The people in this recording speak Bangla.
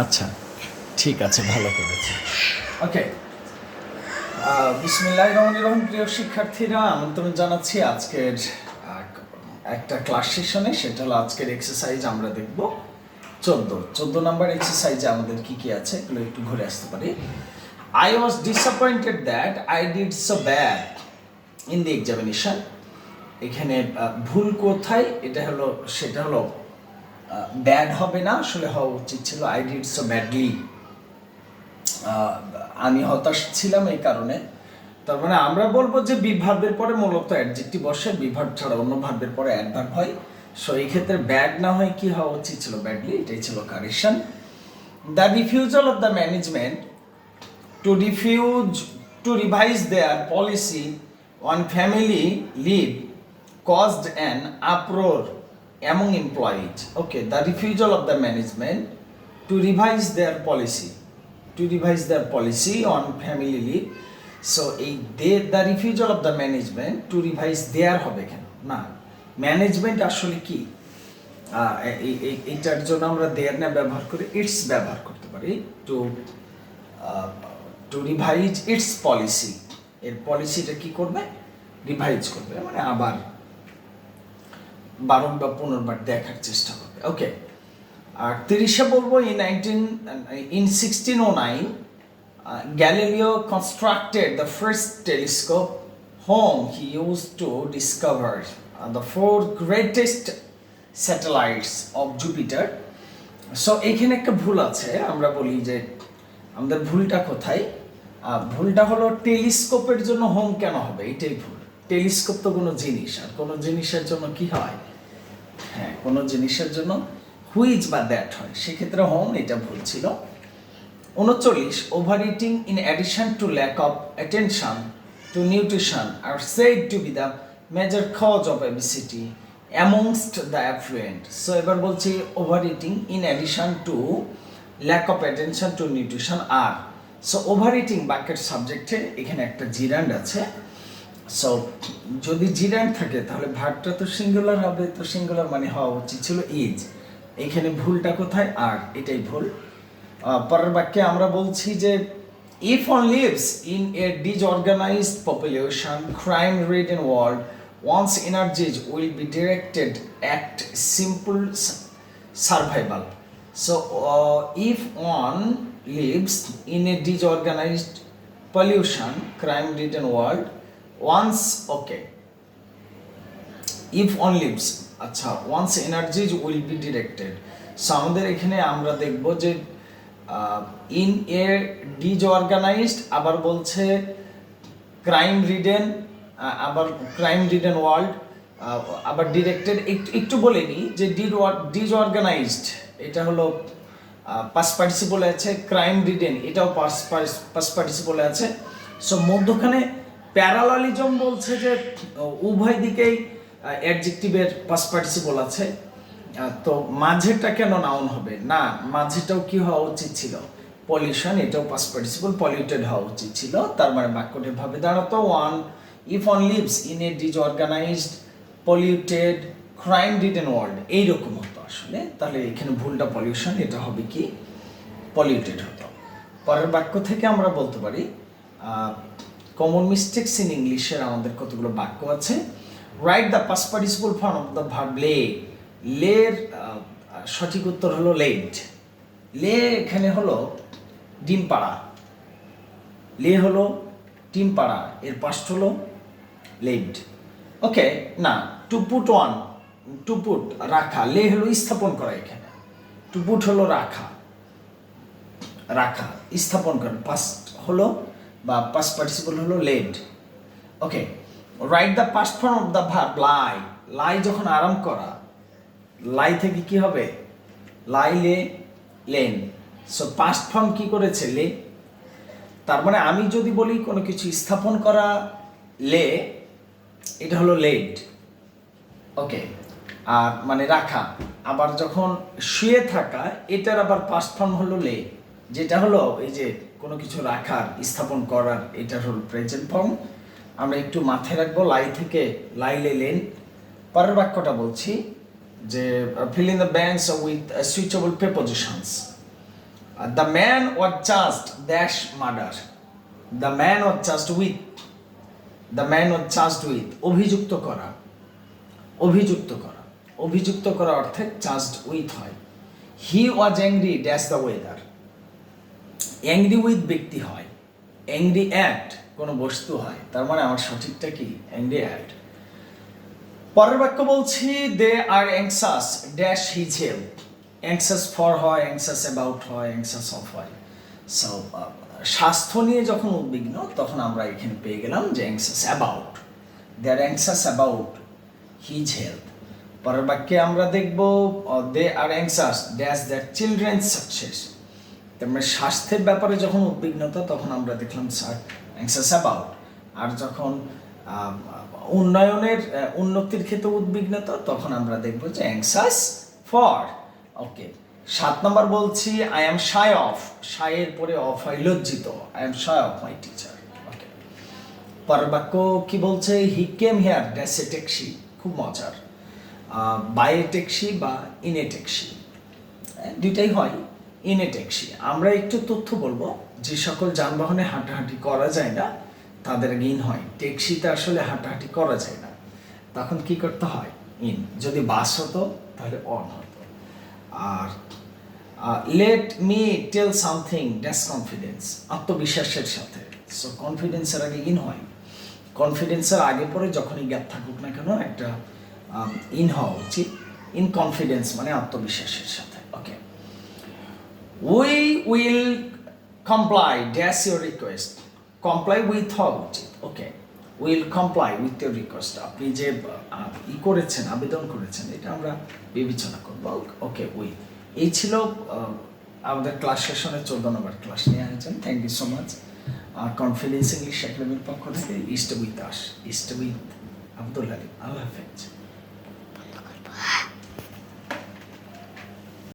আচ্ছা ঠিক আছে, ভালো করেছে। ওকে। বিসমিল্লাহ রহমান রহিম, প্রিয় শিক্ষার্থীরা, আমন্ত্রণ জানাচ্ছি আজকের একটা ক্লাস সেশনে সেটা হলো আজকের এক্সারসাইজ আমরা দেখব। চোদ্দ। চোদ্দ নাম্বার এক্সারসাইজে আমাদের কি কি আছে, এগুলো একটু ঘুরে আসতে পারি। I was disappointed that I did so bad in the examination এখানে ভুল কোথায়, এটা হলো, সেটা হলো ব্যাড হবে না, আসলে হওয়া উচিত ছিল। আই ডিড সো ব্যাডলি আমি হতাশ ছিলাম এই কারণে। তার মানে আমরা বলব যে বিভাবের পরে মূলত অ্যাডজেক্টিভ বসে বিভাব ছাড়া অন্য ভাবের পরে অ্যাডভার্ব হয়। সো এই ক্ষেত্রে ব্যাড না হয় কি হওয়া উচিত ছিল? ব্যাডলি এটাই ছিল correction the refusal of the management to refuse to revise their policy on family leave caused an uproar. Among employees. Okay, the refusal of the management to revise their policy, to revise their policy on family leave. So, এই they, the refusal of the management to revise their হবে কেন না ম্যানেজমেন্ট আসলে কি এইটার জন্য আমরা দেয়ার না ব্যবহার করে ইটস ব্যবহার করতে পারি to to revise its policy এর পলিসিটা কি করবে রিভাইজ করবে মানে আবার বারংবার পুনর্বার দেখার চেষ্টা করবে। ওকে আর তিরিশে বলব in nineteen in sixteen o nine Galileo constructed the first telescope whom he use to discover the four greatest satellites of Jupiter so এখানে একটা ভুল আছে, আমরা বলি যে, আমাদের ভুলটা কোথায়? ভুলটা হলো টেলিস্কোপের জন্য হোম কেন হবে? এটাই ভুল। টেলিস্কোপ তো কোনো জিনিস, আর কোনো জিনিসের জন্য কি হয়? হ্যাঁ কোনো জিনিসের জন্য হুইজ বা দ্যাট হয়। সেক্ষেত্রে হোম এটা ভুল ছিল। উনচল্লিশ overeating in addition to lack of attention to nutrition are said to be the major cause of obesity amongst the affluent so এবার বলছি overeating in addition to lack of attention to nutrition are so overeating বাক্যের সাবজেক্টে এখানে একটা জিরান্ড আছে। সো যদি জিরান্ড থাকে, তাহলে ভার্বটা তো সিঙ্গুলার হবে, তো সিঙ্গুলার মানে হওয়া উচিত ছিল ইজ এখানে ভুলটা কোথায়? আর, এটাই ভুল। পরের বাক্যে আমরা বলছি যে if on lives in a disorganized population crime ridden world one's energies will be directed at simple survival so if one lives in a disorganized pollution, crime ridden world okay. If on lives আচ্ছা once energies will be directed. So আমাদের এখানে আমরা দেখব যে ইন এ ডিজঅর্গানাইজড আবার বলছে ক্রাইম রিডেন আবার ক্রাইম রিডেন ওয়ার্ল্ড আবার ডিরেক্টেড একটু বলে নিই যে ডিজঅর্গানাইজড এটা হলো পাস পার্টিসিপলে আছে ক্রাইম রিডেন এটাও পাস পার্টিসিপলে আছে। সো মধ্যখানে প্যারালালিজম বলছে যে উভয় দিকেই অ্যাডজেক্টিভের পাস পার্টিসিপল আছে। তো মাঝেটা কেন নাউন হবে? না মাঝেটাও কি হওয়া উচিত ছিল? পলিউশন এটাও পাস পার্টিসিপল পলিউটেড হওয়া উচিত ছিল। তার মানে বাক্যটি ভাবে দাঁড়াতো one if on lives in a disorganized polluted crime ridden world এইরকম হতো আসলে। তাহলে এখানে ভুলটা পলিউশন এটা হবে কি? পলিউটেড হতো। পরের বাক্য থেকে আমরা বলতে পারি কমন মিস্টেক্স ইন ইংলিশের আমাদের কতগুলো বাক্য আছে? Right the past participle form of the verb lay লের সঠিক উত্তর হলো লেড লে এখানে হলো ডিম পাড়া লে হলো ডিম পাড়া এর পাস্ট হলো লেড ওকে না to put one to put রাখা। লে হলো স্থাপন করা এখানে। টু পুট হলো রাখা। রাখা, স্থাপন করা। পাস্ট হলো বা পাস্ট পার্টিসিপল হলো laid okay right the past form of the verb lie lie যখন আরাম করা লাই থেকে কি হবে? লাই লে লেন সো পাস্ট ফর্ম কি করেছে? লে তার মানে আমি যদি বলি কোনো কিছু স্থাপন করা লে এটা হলো লেড ওকে আর মানে রাখা। আবার যখন শুয়ে থাকা, এটার আবার পাস্ট ফর্ম হলো লে যেটা হলো, এই যে কোনো কিছু রাখার, স্থাপন করার, এটা হলো প্রেজেন্ট ফর্ম আমরা একটু মাথায় রাখব, লাই থেকে, লাই লে লেন। পরের বাক্যটা বলছি, যে fill in the blanks with suitable prepositions the man was just dash murder the man was just with the man was charged with অভিযুক্ত করা। অভিযুক্ত করা। অভিযুক্ত করা অর্থে চার্জড উইথ হয়। He was angry dash the weather angry with ব্যক্তি হয় অ্যাংরি অ্যাট কোনো বস্তু হয়, তার মানে আমার সঠিকটা কি? অ্যাংরি অ্যাট পরের বাক্য বলছি they are anxious dash his help anxious for হয় অ্যাংসাস অ্যাবাউট হয় অ্যাংসাস অফ হয়। সো স্বাস্থ্য নিয়ে যখন উদ্বিগ্ন, তখন আমরা এখানে পেয়ে গেলাম যে anxious about they are anxious about his health পরের বাক্যে আমরা দেখব they are anxious dash that children's success তার মানে স্বাস্থ্যের ব্যাপারে যখন উদ্বিগ্নতা, তখন আমরা দেখলাম অ্যাংসাস অ্যাবাউট আর যখন উন্নয়নের উন্নতির ক্ষেত্রে উদ্বিগ্নতা, তখন আমরা দেখব যে অ্যাংসাস ফর ওকে সাত নম্বর বলছি আই এম শাই অফ শায়ের পরে অফ হয় লজ্জিত I am shy of my teacher okay পরের বাক্য কি বলছে? হি কেম হেয়ার ড্যাস এ ট্যাক্সি খুব মজার। বাই এ ট্যাক্সি বা ইন এ ট্যাক্সি দুইটাই হয়। ইন ট্যাক্সি আমরা একটু তথ্য বলব, যে সকল যানবাহনে হাঁটাহাঁটি করা যায় না, তাদের আগে ইন হয়। ট্যাক্সিতে আসলে হাঁটাহাঁটি করা যায় না। তখন কি করতে হয়? ইন যদি বাস হতো, তাহলে অন হতো। আর let me tell something dash confidence আত্মবিশ্বাসের সাথে। সো কনফিডেন্সের আগে ইন হয়। কনফিডেন্সের আগে পরে যখনই গ্যাপ থাকুক না কেন, একটা ইন হওয়া উচিত। ইন কনফিডেন্স মানে আত্মবিশ্বাসের সাথে। Okay we will comply dash your request comply with হওয়া উচিত okay will comply with your request আপনি যে ই করেছেন, আবেদন করেছেন, এটা আমরা বিবেচনা করব। ওকে উইথ এই ছিল আমাদের ক্লাস সেশনের চোদ্দ নম্বর ক্লাস নিয়ে আছেন thank you so much confidence English একাডেমির পক্ষ থেকে stay with us stay with Abdul Ali আল্লাহ হাফেজ।